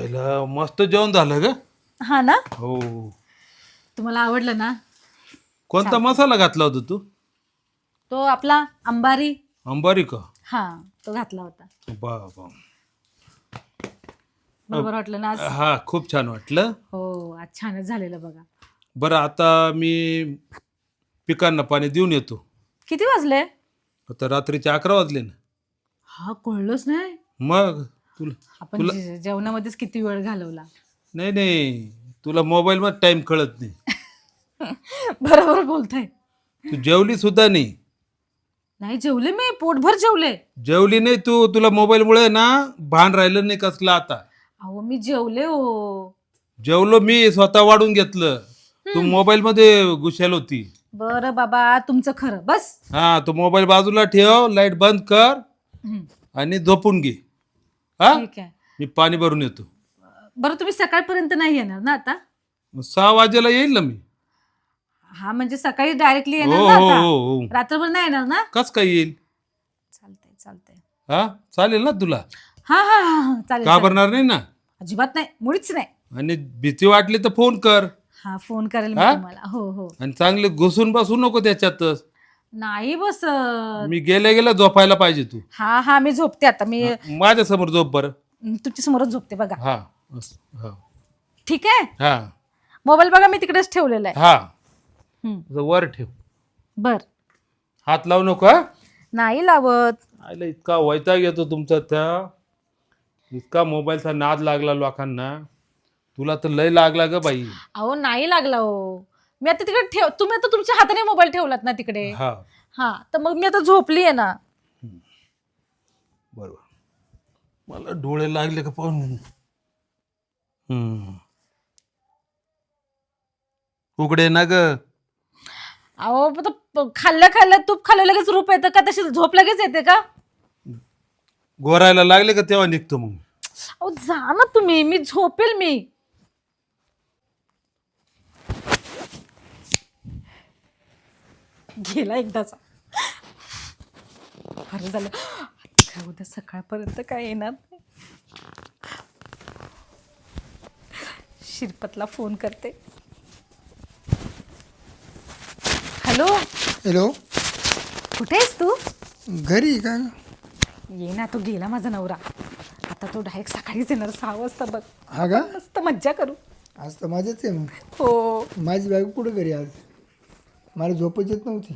यायला मस्त जेवण झालं ग. हा ना? हो. तुम्हाला आवडलं ना? कोणता मसाला घातला होता तू? तो आपला अंबारी. अंबारी का? हा तो घातला होता. बाबा. बरोबर वाटलं ना आज? हा खूप छान वाटलं. हो आज छानच झालेलं बघा. बरं आता मी पिकांना पाणी देऊन येतो. किती वाजले? आता रात्रीचे अकरा वाजले ना. हा कळलंच नाही. मग? तुला आपण तुला- जे- जेवणामध्येच किती वेळ घालवला? नाही नाही. तुला मोबाईलमध्ये टाईम कळत नाही. बरोबर बोलताय. तू जेवली सुद्धा नाही. नाही जेवले मी. पोटभर जेवले. जेवली नाही तू. तुला मोबाईलमुळे ना भान राहिलं नाही कसलं आता. अहो मी जेवले हो. जेवलो मी स्वतः वाढून घेतलं. तू मोबाईल मध्ये घुसेल होती. बरं बाबा तुमचं खरं. बस. हा तू मोबाईल बाजूला ठेव लाइट बंद कर हम्म, आणि झोपून घे. हा? ठीक आहे. मी पाणी भरून येतो. बरं तुम्ही सकाळपर्यंत नाही येणार ना आता? सहा वाजेला येईल ना मी. हा म्हणजे सकाळी डायरेक्टली हो येणार ना हो आता? हो हो. रात्रभर नाही येणार ना? कस काय येईल? चालतंय चालतंय. हा? चालेल ना तुला? हा हा हा हा, चालेल चालेल. घाबरणार नाही ना? अजिबात नाही मुळीच नाही. आणि भीती वाटली तर फोन कर. हा फोन करेल मी हा? तुम्हाला. हो हो. आणि चांगले घुसून बसू नको त्याच्यातच. नाही बस मी गेल्या गेल्या झोपायला पाहिजे तू. हा हा मी झोपते आता. मी माझ्यासमोर झोप बरं. तुमच्या समोरच झोपते बघा. हा हा. ठीक आहे? हा. मोबाईल बघा मी तिकडेच ठेवलेला आहे. हा. हम्म, वर ठेव. बर. हात लावू नको हा? नाही लावत. आयला इतका वैताग येतो तुमचा त्या. इतका मोबाईलचा नाद लागला लोकांना. तुला तर लय लागला ग बाई. अहो नाही लागला हो. मी आता तिकडे ठेव तुम्ही आता तुमच्या हाताने मोबाईल ठेवलात ना तिकडे? हा. हा तर मग मी आता झोपली आहे ना. बरोबर. मला डोळे लागले का पाहून? हम्म. उघडे ना ग. अहो प- खाल्ल्या खाल्ल्या तूप खाल्लं लगेच रूप येतं का? तशी झोप लगेच येते का? गोरायला लागले का तेव्हा निघतो मग? अहो जा ना तुम्ही मी झोपेल मी. गेला एकदाचा. बरं झालं. काय उद्या सकाळपर्यंत काय येणार नाही. शिरपतला फोन करते. हॅलो? हॅलो? कुठे आहेस तू? घरी का? ये ना तो गेला माझा नवरा. आता तो डायरेक्ट सकाळीच येणार सहा वाजता बघ. हा का? मस्त मज्जा करू. आज तर माझ्याच आहे मग. हो. माझी बायको कुठं घरी आज? मला झोपच येत नव्हती.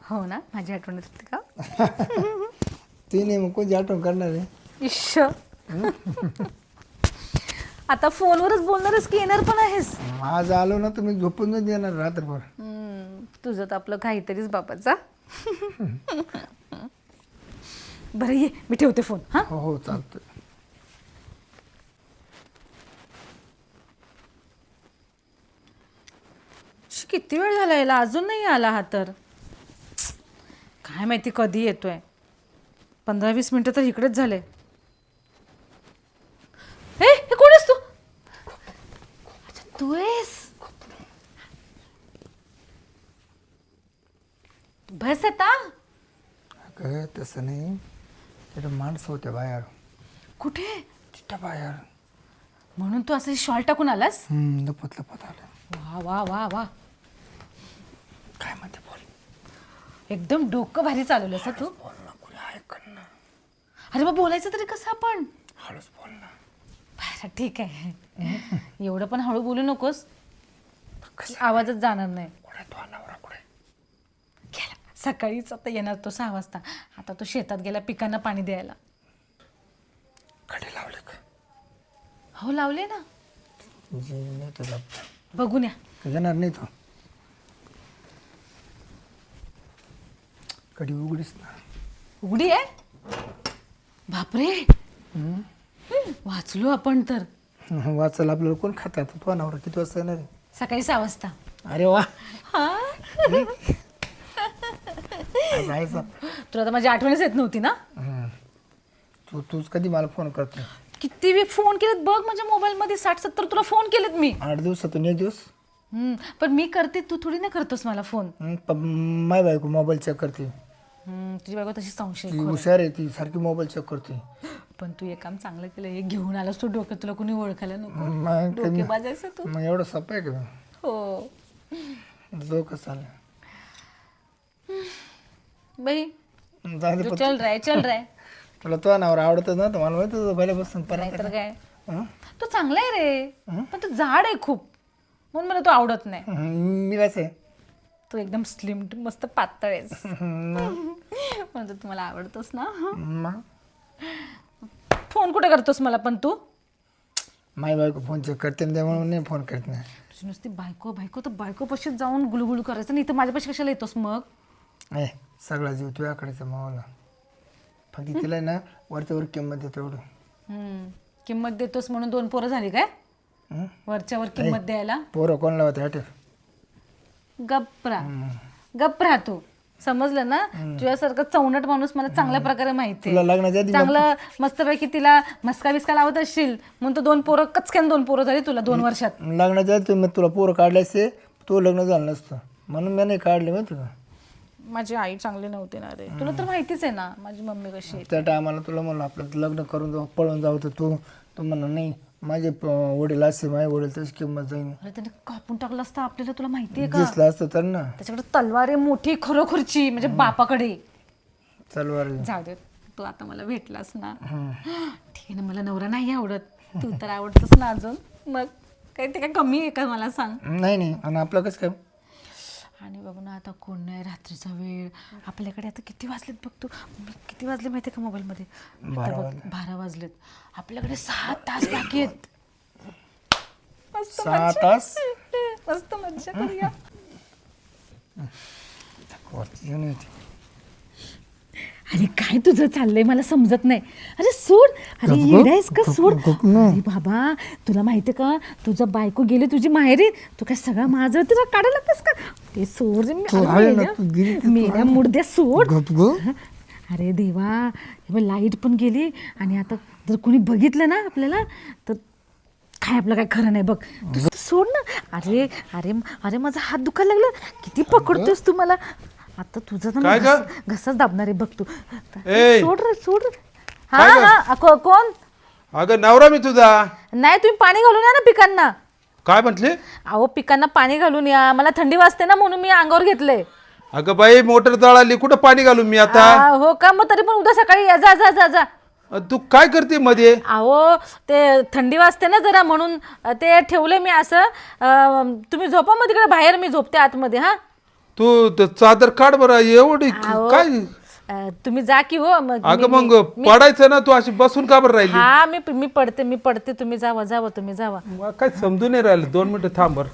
हो ना? माझी आठवण येत होती का? ती नाही मग कोणती आठवण करणार आहे? इश्श आता फोनवरच बोलणारच की येणार पण आहेस? आज आलो ना मी झोपून नाही देणार रात्रभर. हम्म, तुझं तर आपलं काहीतरीच बाबाचा बरं ये मी ठेवते फोन हा? हो हो चालतं किती वेळ झाला याला? अजून नाही आला हा तर. काय माहिती कधी येतोय. पंधरा वीस मिनिटं तर इकडेच झाले. ए हे कोण आहेस तू? अच्छा तू आहेस? बस आता. अगं तसं नाही. तिथं माणसं होत्या बाहेर. कुठे? तिथं बाहेर. म्हणून तू असं शॉल टाकून आलास? हम्म, लपत लपत आलं. वा वा वा वा. काय म्हणते बोल. एकदम डोकं भारी चालवलंस हं तू? बोल ना कुणी ऐकन ना. अरे मग बोलायचं तरी कसं आपण? हळूच बोल ना. बरं ठीक आहे. एवढं पण हळू बोलू नकोस. आवाजच जाणार नाही. कुठे तो नवरा कुठे? गेला. सकाळीच आता येणार तो सहा वाजता. आता तो शेतात गेला पिकांना पाणी द्यायला. कडे लावले का? हो लावले ना. तुझा बघून या. येणार नाही तो. कडी उघडीच ना. उघडी आहे? बापरे. हम्म. वाचलो आपण तर. वाचायला आपल्याला कोण खातात तो नवरा किती वाजता येणार आहे? सकाळी सहा वाजता. अरे वा. हा. आज आहेच ना. तुला तर माझी आठवणच येत नव्हती ना? हम्म. तू तूच कधी मला फोन करतो किती वेळ फोन केलेत बघ माझ्या मोबाईलमध्ये साठ सत्तर तुला फोन केलेत मी. आठ दिवसातून एक दिवस? हम्म, पण मी करते. तू थोडी ना करतोस मला फोन हम्म, प- माय बायको मोबाईल चेक करते. हम्म, तुझी बायको तशी संशय ती हुशार आहे ती सारखी मोबाईल चेक करते. पण तू एक काम चांगलं केलं हे घेऊन आलास तू डोक्यात तुला कोणी ओळखायला नको. मग बाजायचं तू. मग एवढं सोपं आहे का? हो. डोकं चालेल. बाई जाऊ दे तू चल राय चल राय. तुला तो नावर आवडतच ना मला माहिती होतं पहिल्यापासून परत नाहीतर काय? तू चांगला आहे रे पण तू जाड आहे खूप. म्हणून मला तू आवडत नाही. मी कसं आहे? तू एकदम स्लिम मस्त पातळ आहेस. म्हणतो तुम्हाला आवडतोस ना. फोन कुठे करतोस मला पण तू? माई बायको फोन चेक करते ना त्यामुळे नाही फोन करत नाही. तुझी नुसती बायको बायको तर बायको पशीच जाऊन गुलगुलू करायचं नाही तर माझ्यापाशी कशाला येतोस मग? ए सगळा जीव तुझ्याकडेच मावाला. फक्त तिला ना वरच्या वर किंमत देतो एवढं. हम्म. किंमत देतोस म्हणून दोन पोरं झाली काय? हं? वरच्यावर किंमत द्यायला? पोरं कोणाला होते हटे गप्प राहा गप्प राहतो. समजलं ना? तुझ्यासारखं चौनट माणूस मला चांगल्या प्रकारे माहिती तुला लग्नाच्या आधी चांगलं मस्तपैकी तिला मस्का बिस्का लावत असशील म्हणून तो दोन पोरं कचक्यान दोन पोरं झाली तुला दोन वर्षात. लग्नाच्या आधी मी तुला पोरं काढले असते तो लग्न झालं नसतं. म्हणून मी नाही काढले माहिती का माझी आई चांगली नव्हती ना रे. तुला तर माहितीच आहे ना माझी मम्मी कशी आहे त्या टायमाला तुला म्हणलं आपलं लग्न करून जाऊ पळून जाऊ तर तू तू म्हणा नाही माझे प- वडील असे माझे वडील तशी किंमत जाईन. अरे त्याने कापून टाकलं असतं आपल्याला तुला माहिती आहे का? दिसलं असतं तर ना त्याच्याकडे तलवार आहे मोठी खरोखरची म्हणजे बापाकडे. चलवार जाऊ दे तू आता मला भेटलास ना. ठीक आहे ना मला नवरा नाही आवडत. तू तर आवडतोस ना अजून. मग काही ते काय कमी आहे का मला सांग? नाही नाही आणि आपलं कसं काय? आणि बघ ना आता कोण नाही रात्रीचा वेळ. आपल्याकडे आता किती वाजलेत बघ तू. मी किती वाजले माहिती आहे का मोबाईलमध्ये? आता बघ बारा वाजलेत. आपल्याकडे सहा तास बाकी आहेत. मस्त सहा तास? मस्त मज्जा करूया. वरती येऊन येते. अरे काय तुझं चाललंय? मला समजत नाही. अरे सोड. अरे येडायस का? सोड. अरे बाबा तुला माहितीये का? तुझं बायको गेली तुझी माहेरी. तू काय सगळं माझं? तुला काढायला लागतेस का? ते सोड रे, मी- तू अरे आहे ना, मेल्या- तू गेली तर मेल्या मुर्द्या सोड. गप गो अरे देवा. हे बघ लाइट पण गेली. आणि आता जर कोणी बघितलं ना आपल्याला तर काय आपलं काय खरं नाही बघ. तू सोड ना. अरे अरे अरे माझा हात दुखायला लागला. किती पकडतोस तू मला? आता तुझं तर काय मी गं? घस- घसाच दाबणार आहे बघ तू. ए! सोड रे सोड रे. हा काय गं? हा को- कोण? अगं नवरा मी तुझा. नाही तुम्ही पाणी घालून या ना पिकांना. काय म्हटले? अहो पिकांना पाणी घालून या. मला थंडी वाजते ना म्हणून मी अंगावर घेतले अगं बाई मोटर जळाली. कुठं पाणी घालून मी आता? हो का? मग तरी पण उद्या सकाळी या. जा जा जा जा. अ, तू काय करते मध्ये? अहो ते थंडी वाजते ना जरा म्हणून. अ, ते ठेवले मी असं. अ, तुम्ही झोपा मग तिकडे. बाहेर मी झोपते आतमध्ये हा? तू त- चादर काढ बरं एवढी अहो, काय? अ, तुम्ही जा की हो मग अगं मी- मग पडायचं ना तू अशी बसून का बरं राहिली? हा मी मी पडते मी पडते तुम्ही जावा जावा तुम्ही जावा. मला काय समजून नाही राहिलं दोन मिनिटं थांब बरं.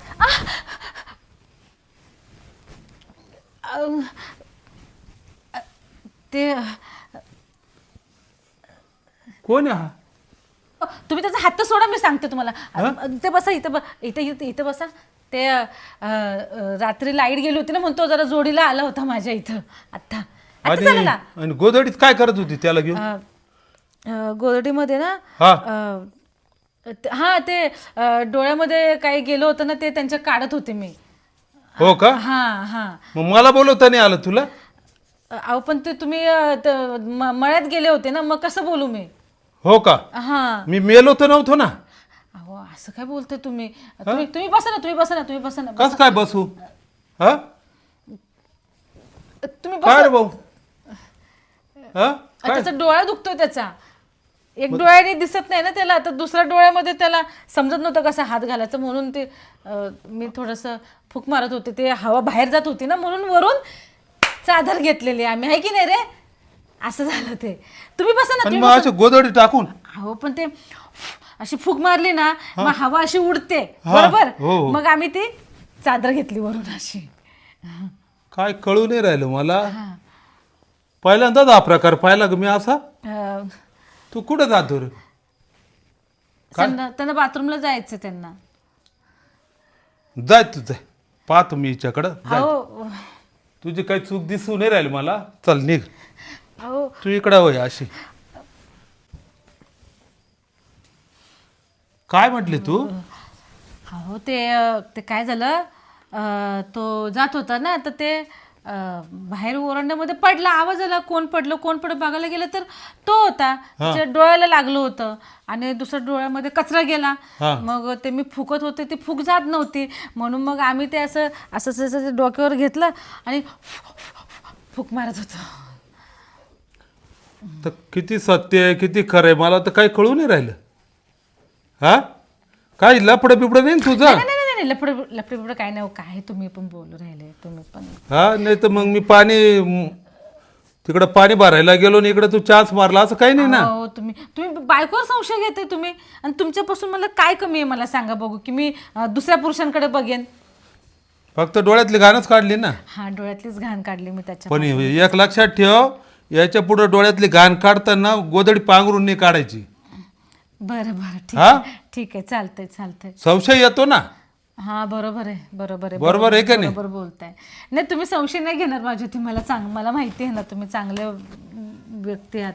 ते कोण आहे हा? तुम्ही त्याचा हात तर सोडा मी सांगते तुम्हाला. इथे बसा इथे ब- इथे इथे इथे बसा. ते अ, अ, रात्री लाइट गेली होती ना म्हणतो जरा जोडीला आला होता माझ्या इथं. आता आता आणि गोदडीत काय करत होती त्याला घेऊन? गोदडीमध्ये ना हा. अ, ते- हा ते अ, डोळ्यामध्ये काही गेलं होतं ना ते त्यांच्या काढत होते मी. हो का? हा हा. मग मला बोलवता नाही आलं तुला? अहो पण ते तुम्ही अ, त- म- मळ्यात गेले होते ना मग कसं बोलू मी? हो का? हा. मी मेलो तर नव्हतो ना? अहो असं काय बोलतोय तुम्ही? तुम्ही तुम्ही बसा ना तुम्ही बसा ना तुम्ही बसा ना. कस काय बसू? हा? तुम्ही काय बसा. रे भाऊ? हा? त्याचा डोळा दुखतोय त्याचा. एक डोळ्याने दिसत नाही ना त्याला. आता दुसऱ्या डोळ्यामध्ये त्याला समजत नव्हतं कसा हात घालायचा. म्हणून ते अं, मी थोडंसं फूक मारत होते. ते हवा बाहेर जात होती ना म्हणून वरून चादर घेतलेली आम्ही. आहे की नाही रे? असं झालं ते. तुम्ही बसा ना तुम्ही मग असं गोदडी टाकून? अहो पण ते अशी फूक मारली ना मग हवा अशी उडते. बरोबर? हो, हो. मग आम्ही ती चादर घेतली वरून अशी. काय कळू नाही राहिलं मला. पहिल्यांदाच हा प्रकार पाहिला ग मी असा? अं, तू कुठं जातो रे त्यांना त्यांना बाथरूमला जायचं त्यांना. जाय तू जाय. पाहतो मी हिच्याकडं. जाय. अहो. तुझी काही चूक दिसू नाही राहिली मला. चल निघ. अहो. तू इकडं होय अशी. काय म्हटली तू? अहो ते अ, ते काय झालं? अ, तो जात होता ना तर ते अं, बाहेर ओरंड्यामध्ये पडला. आवाज आला कोण पडलं कोण पडलं बघायला गेलं तर तो होता. त्याच्या डोळ्याला लागलं होतं आणि दुसऱ्या डोळ्यामध्ये कचरा गेला. मग ते मी फुकत होते ती फुक जात नव्हती. म्हणून मग आम्ही ते असं असं असं असं डोक्यावर घेतलं आणि फुक मारत होतो. तर किती सत्य आहे किती खरं आहे मला तर काही कळू नाही राहिलं. हा? काय लफडं बिपडं नाही ना तुझं? नाही नाही नाही, नाही लपड लपडे बिपडे काय नाही हो, काय तुम्ही पण बोलू राहिले तुम्ही पण. हा नाही तर मग मी पाणी म, तिकडं पाणी भरायला गेलो आणि इकडं तू चान्स मारला असं काही नाही ना? हो तुम्ही तुम्ही बायकोवर संशय घेते तुम्ही. आणि तुमच्यापासून मला काय कमी आहे मला सांगा बघू की मी अं, दुसऱ्या पुरुषांकडे बघेन. फक्त डोळ्यातली घाणच काढली ना? हा डोळ्यातलीच घाण काढली मी त्याच्या पण एक लक्षात ठेव याच्यापुढे डोळ्यातली घाण काढताना गोदडी पांघरून नाही काढायची. बरं बरं. ठीक हा? आहे. ठीक आहे. चालतंय चालतंय. संशय येतो ना? हा बरोबर आहे. बरोबर आहे. बरोबर आहे का नाही? बरोबर बोलताय. नाही तुम्ही संशय नाही घेणार माझ्या मला चांग मला माहिती आहे ना तुम्ही चांगले व्यक्ती आहात.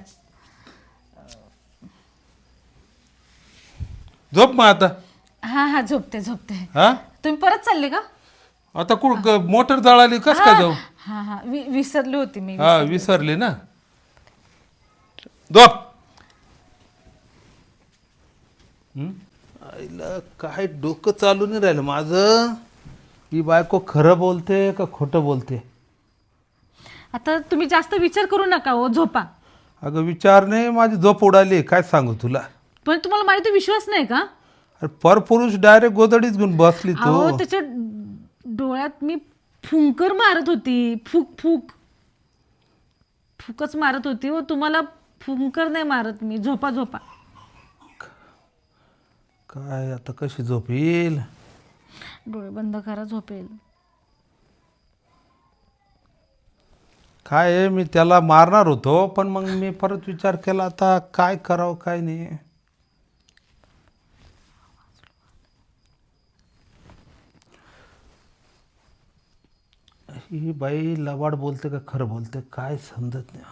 झोप मग आता. हा हा झोपते झोपते. हा? तुम्ही परत चालले का? आता कुठ मोटर जळाली कस काय जाऊ? हा हा. वि- विसरली होती मी हा विसरली ना? झोप हं? आईला काय डोकं चालू नाही राहिलं. माझं ही बायको खरं बोलते का खोटं बोलते? आता तुम्ही जास्त विचार करू नका हो झोपा. अगं विचार नाही माझी झोप उडाली. काय सांगू तुला? पण तुम्हाला माझ्यावर विश्वास नाही का? अरे परपुरुष डायरेक्ट गोदडीच घेऊन बसली तू. अहो त्याच्या डोळ्यात मी फुंकर मारत होती. फुक फुक. फुकच मारत होती हो. तुम्हाला फुंकर नाही मारत मी. झोपा झोपा. काय आता कशी झोप येईल? डोळे बंद करा झोपेल काय आहे मी त्याला मारणार होतो पण मग मी परत विचार केला आता काय करावं काय नाही. ही बाई लबाड बोलते का खरं बोलते काय समजत नाही.